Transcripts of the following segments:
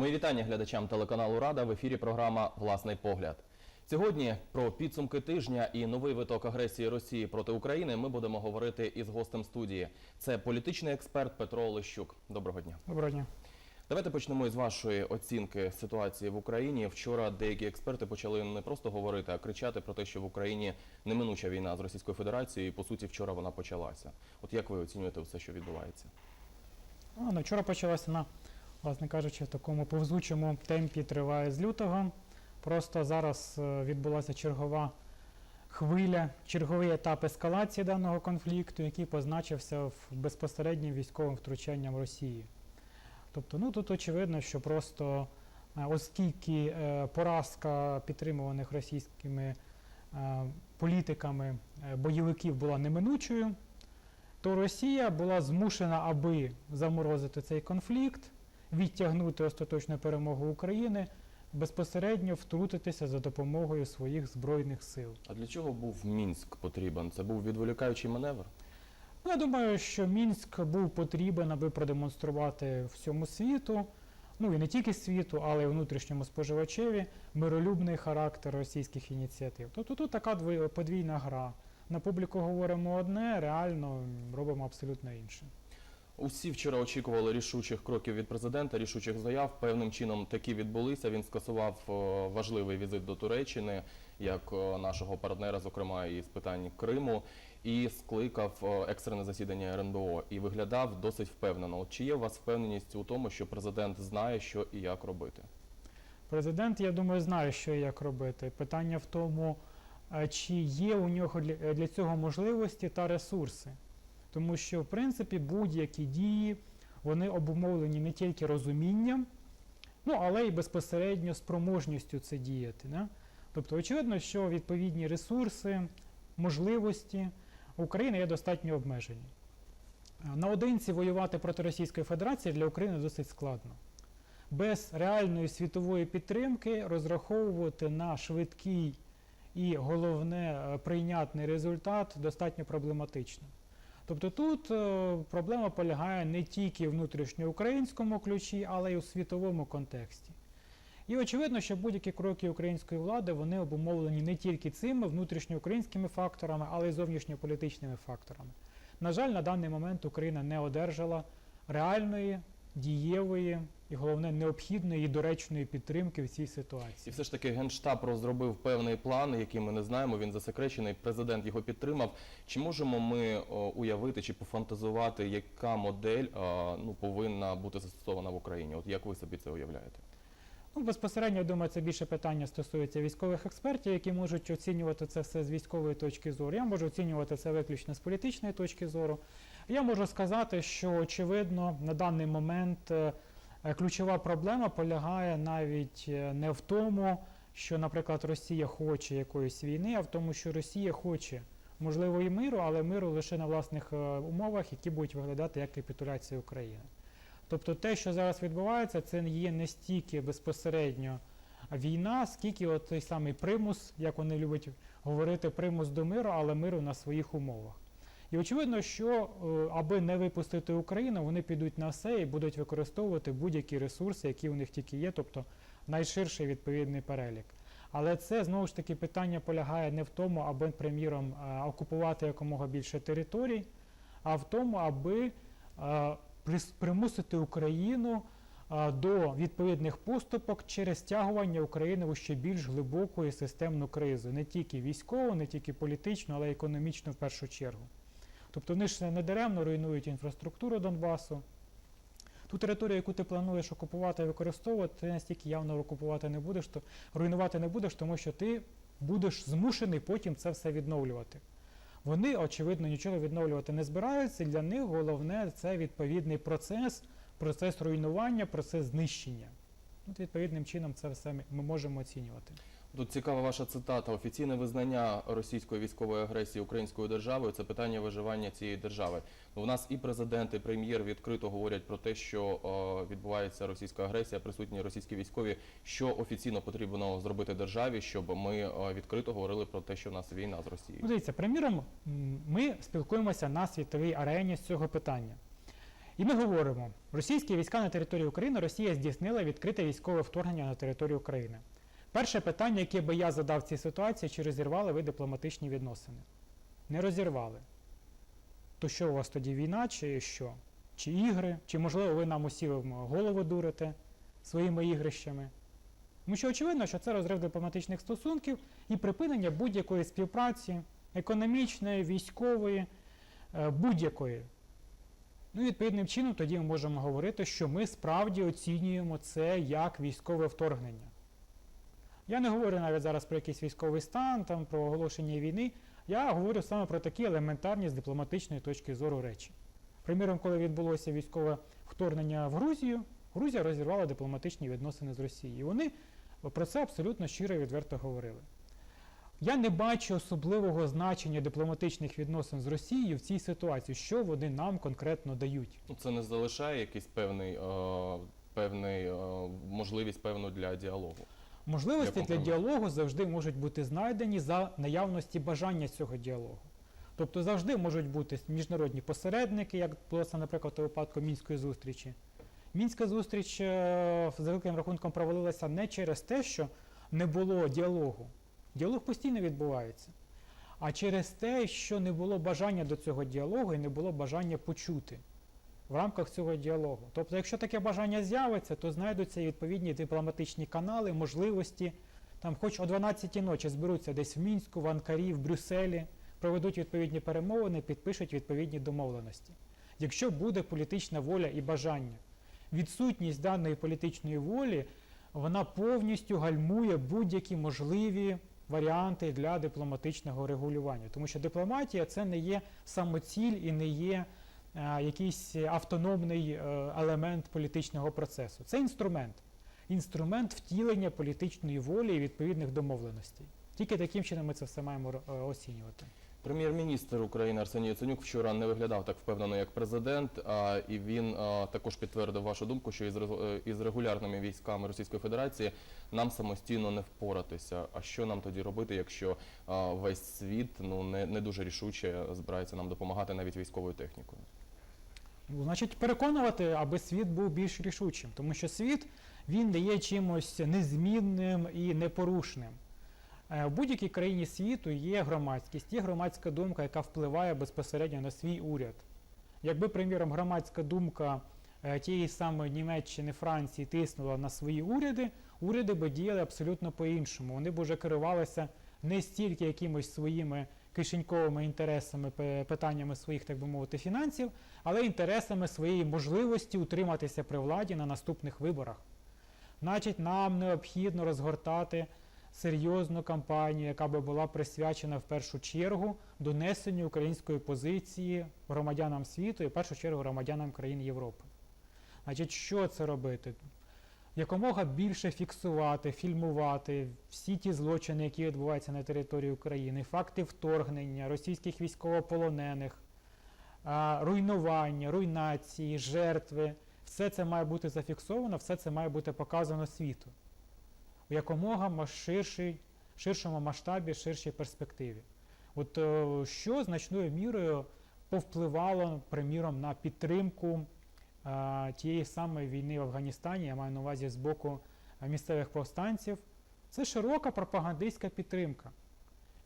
Мої вітання глядачам телеканалу Рада в ефірі програма Власний погляд. Сьогодні про підсумки тижня і новий виток агресії Росії проти України ми будемо говорити із гостем студії. Це політичний експерт Петро Олещук. Доброго дня. Доброго дня. Давайте почнемо із вашої оцінки ситуації в Україні. Вчора деякі експерти почали не просто говорити, а кричати про те, що в Україні неминуча війна з Російською Федерацією, і по суті вчора вона почалася. От як ви оцінюєте все, що відбувається? А, ну, вчора почалася на, власне кажучи, в такому повзучому темпі триває з лютого. Просто зараз е, відбулася чергова хвиля, черговий етап ескалації даного конфлікту, який позначився в безпосереднім військовим втручанням Росії. Тобто, ну тут очевидно, що просто е, оскільки е, поразка підтримуваних російськими політиками бойовиків була неминучою, то Росія була змушена, аби заморозити цей конфлікт, відтягнути остаточну перемогу України, безпосередньо втрутитися за допомогою своїх збройних сил. А для чого був Мінськ потрібен? Це був відволікаючий маневр? Ну, я думаю, що Мінськ був потрібен, аби продемонструвати всьому світу, ну і не тільки світу, але й внутрішньому споживачеві, миролюбний характер російських ініціатив. Тобто тут така подвійна гра. На публіку говоримо одне, реально робимо абсолютно інше. Усі вчора очікували рішучих кроків від президента, рішучих заяв. Певним чином такі відбулися. Він скасував е, важливий візит до Туреччини як е, нашого партнера, зокрема і з питань Криму, і скликав е, екстрене засідання РНБО і виглядав досить впевнено. Чи є у вас впевненість у тому, що президент знає, що і як робити? Президент, я думаю, знає, що і як робити. Питання в тому, чи є у нього для цього можливості та ресурси. Тому що, в принципі, будь-які дії вони обумовлені не тільки розумінням, ну, але й безпосередньо спроможністю це діяти. Да? Тобто, очевидно, що відповідні ресурси, можливості України є достатньо обмежені. Наодинці воювати проти Російської Федерації для України досить складно без реальної світової підтримки розраховувати на швидкий і головне е, прийнятний результат достатньо проблематично. Тобто тут е, проблема полягає не тільки в внутрішньоукраїнському ключі, але й у світовому контексті. І очевидно, що будь-які кроки української влади вони обумовлені не тільки цими внутрішньоукраїнськими факторами, але й зовнішньополітичними факторами. На жаль, на даний момент Україна не одержала реальної, дієвої і головне необхідної і доречної підтримки в цій І ситуації. все ж таки генштаб розробив певний план, який ми не знаємо. Він засекречений. Президент його підтримав. Чи можемо ми о, уявити чи пофантазувати, яка модель а, ну повинна бути застосована в Україні? От як ви собі це уявляєте? Ну, безпосередньо, я думаю, це більше питання стосується військових експертів, які можуть оцінювати це все з військової точки зору. Я можу оцінювати це виключно з політичної точки зору. Я можу сказати, що очевидно на даний момент е, ключова проблема полягає навіть е, не в тому, що, наприклад, Росія хоче якоїсь війни, а в тому, що Росія хоче можливо і миру, але миру лише на власних е, умовах, які будуть виглядати як капітуляція України. Тобто те, що зараз відбувається, це є не стільки безпосередньо війна, скільки от той самий примус, як вони люблять говорити, примус до миру, але миру на своїх умовах. І очевидно, що е, аби не випустити Україну, вони підуть на все і будуть використовувати будь-які ресурси, які у них тільки є, тобто найширший відповідний перелік. Але це знову ж таки питання полягає не в тому, аби, приміром, е, окупувати якомога більше територій, а в тому, аби е, примусити Україну до відповідних поступок через стягування України у ще більш глибоку і системну кризу, не тільки військову, не тільки політичну, але й економічну в першу чергу. Тобто вони ж не даремно руйнують інфраструктуру Донбасу. Ту територію, яку ти плануєш окупувати і використовувати, ти настільки явно окупувати не будеш, то руйнувати не будеш, тому що ти будеш змушений потім це все відновлювати. Вони, очевидно, нічого відновлювати не збираються. Для них головне це відповідний процес, процес руйнування, процес знищення. От відповідним чином це все ми можемо оцінювати. Тут цікава ваша цитата. Офіційне визнання російської військової агресії українською державою це питання виживання цієї держави. Ну, У нас і президент, і прем'єр відкрито говорять про те, що е, відбувається російська агресія, присутні російські військові. Що офіційно потрібно зробити державі, щоб ми е, відкрито говорили про те, що в нас війна з Росією. Ну, дивіться, приміром, ми спілкуємося на світовій арені з цього питання. І ми говоримо, російські війська на території України Росія здійснила відкрите військове вторгнення на територію України. Перше питання, яке би я задав в цій ситуації, чи розірвали ви дипломатичні відносини? Не розірвали. То що у вас тоді війна, чи що? Чи ігри? Чи можливо ви нам усі голову дурите своїми ігрищами? Тому що очевидно, що це розрив дипломатичних стосунків і припинення будь-якої співпраці, економічної, військової, е, будь-якої. Ну, відповідним чином тоді ми можемо говорити, що ми справді оцінюємо це як військове вторгнення. Я не говорю навіть зараз про якийсь військовий стан, там, про оголошення війни. Я говорю саме про такі елементарні з дипломатичної точки зору речі. Приміром, коли відбулося військове вторгнення в Грузію, Грузія розірвала дипломатичні відносини з Росією. І вони про це абсолютно щиро і відверто говорили. Я не бачу особливого значення дипломатичних відносин з Росією в цій ситуації, що вони нам конкретно дають. Ну, Це не залишає якийсь певний, е, певний е, можливість певну для діалогу. Можливості для діалогу завжди можуть бути знайдені за наявності бажання цього діалогу. Тобто завжди можуть бути міжнародні посередники, як було це, наприклад, у випадку мінської зустрічі. Мінська зустріч е, за великим рахунком провалилася не через те, що не було діалогу. Діалог постійно відбувається. А через те, що не було бажання до цього діалогу і не було бажання почути в рамках цього діалогу. Тобто, якщо таке бажання з'явиться, то знайдуться і відповідні дипломатичні канали, можливості. Там, хоч о 12-й ночі зберуться десь в Мінську, в Анкарі, в Брюсселі, проведуть відповідні перемовини, підпишуть відповідні домовленості. Якщо буде політична воля і бажання, відсутність даної політичної волі вона повністю гальмує будь-які можливі варіанти для дипломатичного регулювання. Тому що дипломатія це не є самоціль і не є якийсь автономний е, елемент політичного процесу. Це інструмент. Інструмент втілення політичної волі і відповідних домовленостей. Тільки таким чином ми це все маємо е, оцінювати. Прем'єр-міністр України Арсеній Яценюк вчора не виглядав так впевнено, як президент, і він також підтвердив вашу думку, що із, е, із регулярними військами Російської Федерації нам самостійно не впоратися. А що нам тоді робити, якщо весь світ ну не, не дуже рішуче збирається нам допомагати навіть військовою технікою? Ну, значить, переконувати, аби світ був більш рішучим, тому що світ він не є чимось незмінним і непорушним. Е, В будь-якій країні світу є громадськість, є громадська думка, яка впливає безпосередньо на свій уряд. Якби, приміром, громадська думка е, тієї самої Німеччини, Франції тиснула на свої уряди, уряди би діяли абсолютно по-іншому. Вони б уже керувалися не стільки якимось своїми кишеньковими інтересами, питаннями своїх, так би мовити, фінансів, але інтересами своєї можливості утриматися при владі на наступних виборах. Значить, нам необхідно розгортати серйозну кампанію, яка би була присвячена в першу чергу донесенню української позиції громадянам світу і в першу чергу громадянам країн Європи. Значить, що це робити? Якомога більше фіксувати, фільмувати всі ті злочини, які відбуваються на території України, факти вторгнення, російських військовополонених, руйнування, руйнації, жертви. Все це має бути зафіксовано, все це має бути показано світу в якомога ширший, ширшому масштабі, ширшій перспективі. От е, що значною мірою повпливало, приміром, на підтримку тієї самої війни в Афганістані, я маю на увазі з боку місцевих повстанців, це широка пропагандистська підтримка.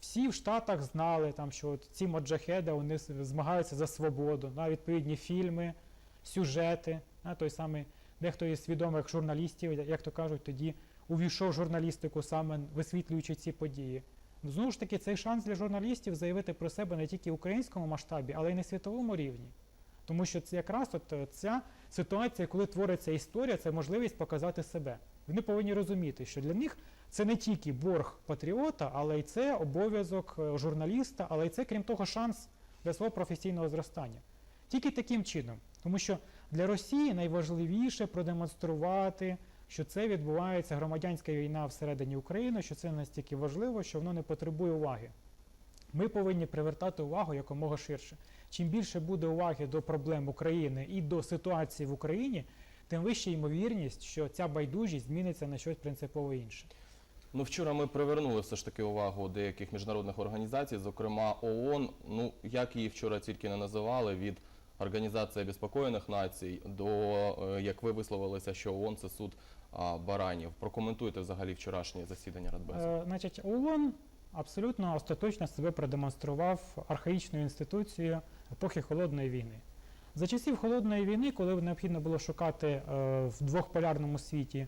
Всі в Штатах знали, там, що от ці моджахеди вони змагаються за свободу, на відповідні фільми, сюжети. На той самий, дехто із свідомих журналістів, як то кажуть, тоді увійшов в журналістику саме висвітлюючи ці події. Ну, Знову ж таки, цей шанс для журналістів заявити про себе не тільки в українському масштабі, але й на світовому рівні. Тому що це якраз от е, ця ситуація, коли твориться історія, це можливість показати себе. Вони повинні розуміти, що для них це не тільки борг патріота, але й це обов'язок е, журналіста, але й це, крім того, шанс для свого професійного зростання. Тільки таким чином. Тому що для Росії найважливіше продемонструвати, що це відбувається громадянська війна всередині України, що це настільки важливо, що воно не потребує уваги. Ми повинні привертати увагу якомога ширше. Чим більше буде уваги до проблем України і до ситуації в Україні, тим вища ймовірність, що ця байдужість зміниться на щось принципово інше. Ну, вчора ми привернули все ж таки увагу деяких міжнародних організацій, зокрема ООН. Ну, як її вчора тільки не називали від Організація Безпокоєних Націй, до, е, як ви висловилися, що ООН – це суд баранів. Прокоментуйте взагалі вчорашнє засідання Радбезу. Е, Значить, ООН абсолютно остаточно себе продемонстрував архаїчною інституцією епохи Холодної війни. За часів Холодної війни, коли необхідно було шукати е, в двохполярному світі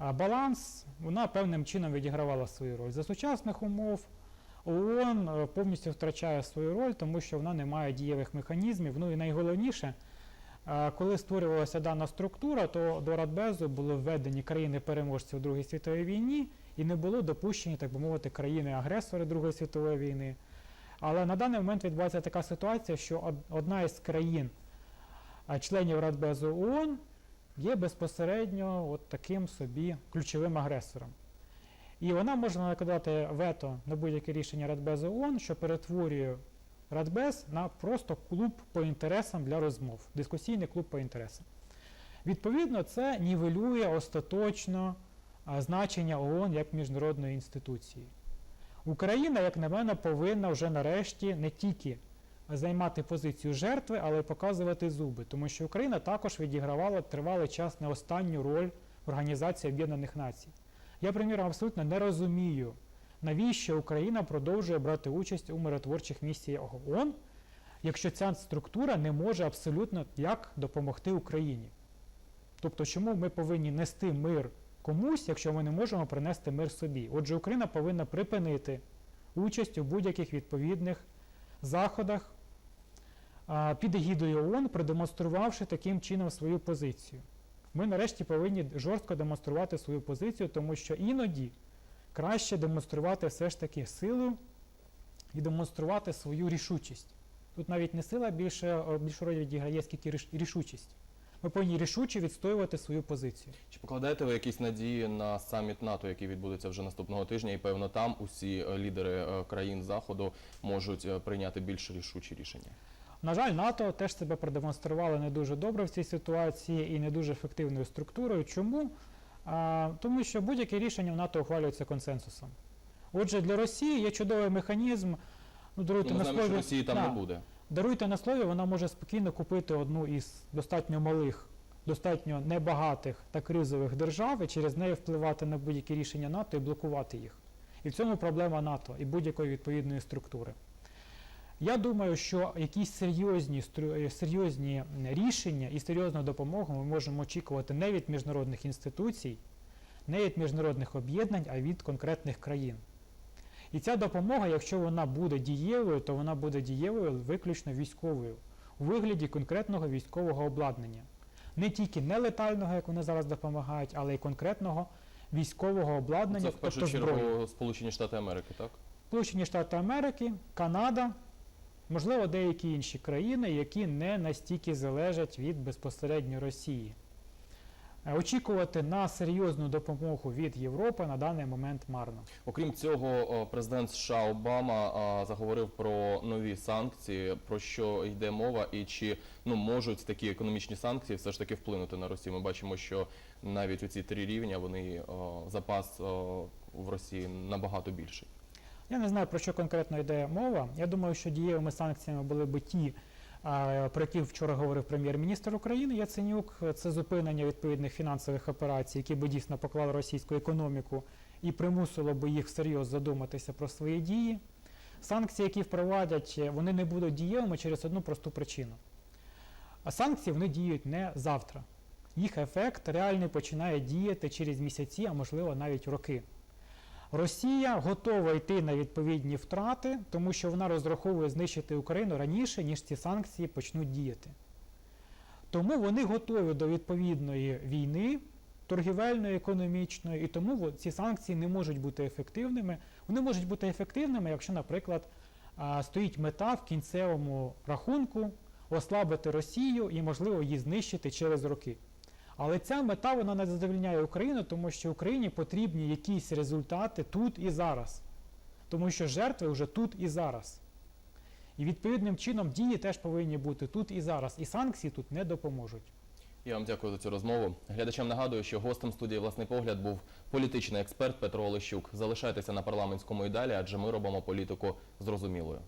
е, баланс, вона певним чином відігравала свою роль. За сучасних умов ООН е, повністю втрачає свою роль, тому що вона не має дієвих механізмів. Ну і найголовніше, коли створювалася дана структура, то до Радбезу були введені країни-переможці у Другій світовій війні і не було допущені, так би мовити, країни-агресори Другої світової війни. Але на даний момент відбувається така ситуація, що одна із країн-членів Радбезу ООН, є безпосередньо от таким собі ключовим агресором. І вона може накладати вето на будь-яке рішення Радбезу ООН, що перетворює Радбез на просто клуб по інтересам для розмов, дискусійний клуб по інтересам. Відповідно, це нівелює остаточно значення ООН як міжнародної інституції. Україна, як на мене, повинна вже нарешті не тільки займати позицію жертви, але й показувати зуби, тому що Україна також відігравала тривалий час не останню роль в Організації Об'єднаних Націй. Я, приміром, абсолютно не розумію, навіщо Україна продовжує брати участь у миротворчих місіях ООН, якщо ця структура не може абсолютно як допомогти Україні. Тобто, чому ми повинні нести мир комусь, якщо ми не можемо принести мир собі? Отже, Україна повинна припинити участь у будь-яких відповідних заходах під егідою ООН, продемонструвавши таким чином свою позицію. Ми нарешті повинні жорстко демонструвати свою позицію, тому що іноді краще демонструвати все ж таки силу і демонструвати свою рішучість. Тут навіть не сила більше, більшу роль відіграє, скільки рішучість. Ми повинні рішуче відстоювати свою позицію. Чи покладаєте ви якісь надії на саміт НАТО, який відбудеться вже наступного тижня, і певно там усі е, лідери е, країн Заходу можуть е, прийняти більш рішучі рішення? На жаль, НАТО теж себе продемонструвало не дуже добре в цій ситуації і не дуже ефективною структурою. Чому? А, тому що будь-яке рішення в НАТО ухвалюється консенсусом. Отже, для Росії є чудовий механізм. Ну, даруйте Ну, ми знаємо, що Росії там Да. не буде. Даруйте на слові, вона може спокійно купити одну із достатньо малих, достатньо небагатих та кризових держав і через неї впливати на будь-які рішення НАТО і блокувати їх. І в цьому проблема НАТО і будь-якої відповідної структури. Я думаю, що якісь серйозні, е, серйозні рішення і серйозну допомогу ми можемо очікувати не від міжнародних інституцій, не від міжнародних об'єднань, а від конкретних країн. І ця допомога, якщо вона буде дієвою, то вона буде дієвою виключно військовою, у вигляді конкретного військового обладнання. Не тільки нелетального, як вони зараз допомагають, але й конкретного військового обладнання, Це в першу тобто зброї. чергу Сполучені Штати Америки, так? Сполучені Штати Америки, Канада, можливо, деякі інші країни, які не настільки залежать від безпосередньо Росії. Е, Очікувати на серйозну допомогу від Європи на даний момент марно. Окрім цього, президент США Обама заговорив про нові санкції. Про що йде мова, і чи ну можуть такі економічні санкції все ж таки вплинути на Росію? Ми бачимо, що навіть у ці три рівня вони запас в Росії набагато більший. Я не знаю, про що конкретно йде мова. Я думаю, що дієвими санкціями були би ті, про які вчора говорив прем'єр-міністр України Яценюк. Це зупинення відповідних фінансових операцій, які би дійсно поклали російську економіку і примусило би їх всерйоз задуматися про свої дії. Санкції, які впровадять, вони не будуть дієвими через одну просту причину. А санкції вони діють не завтра. Їх ефект реальний починає діяти через місяці, а можливо навіть роки. Росія готова йти на відповідні втрати, тому що вона розраховує знищити Україну раніше, ніж ці санкції почнуть діяти. Тому вони готові до відповідної війни, торгівельної, економічної, і тому ці санкції не можуть бути ефективними. Вони можуть бути ефективними, якщо, наприклад, стоїть мета в кінцевому рахунку ослабити Росію і, можливо, її знищити через роки. Але ця мета вона не задовольняє Україну, тому що Україні потрібні якісь результати тут і зараз. Тому що жертви вже тут і зараз. І відповідним чином дії теж повинні бути тут і зараз. І санкції тут не допоможуть. Я вам дякую за цю розмову. Глядачам нагадую, що гостем студії власний погляд був політичний експерт Петро Олещук. Залишайтеся на парламентському і далі, адже ми робимо політику зрозумілою.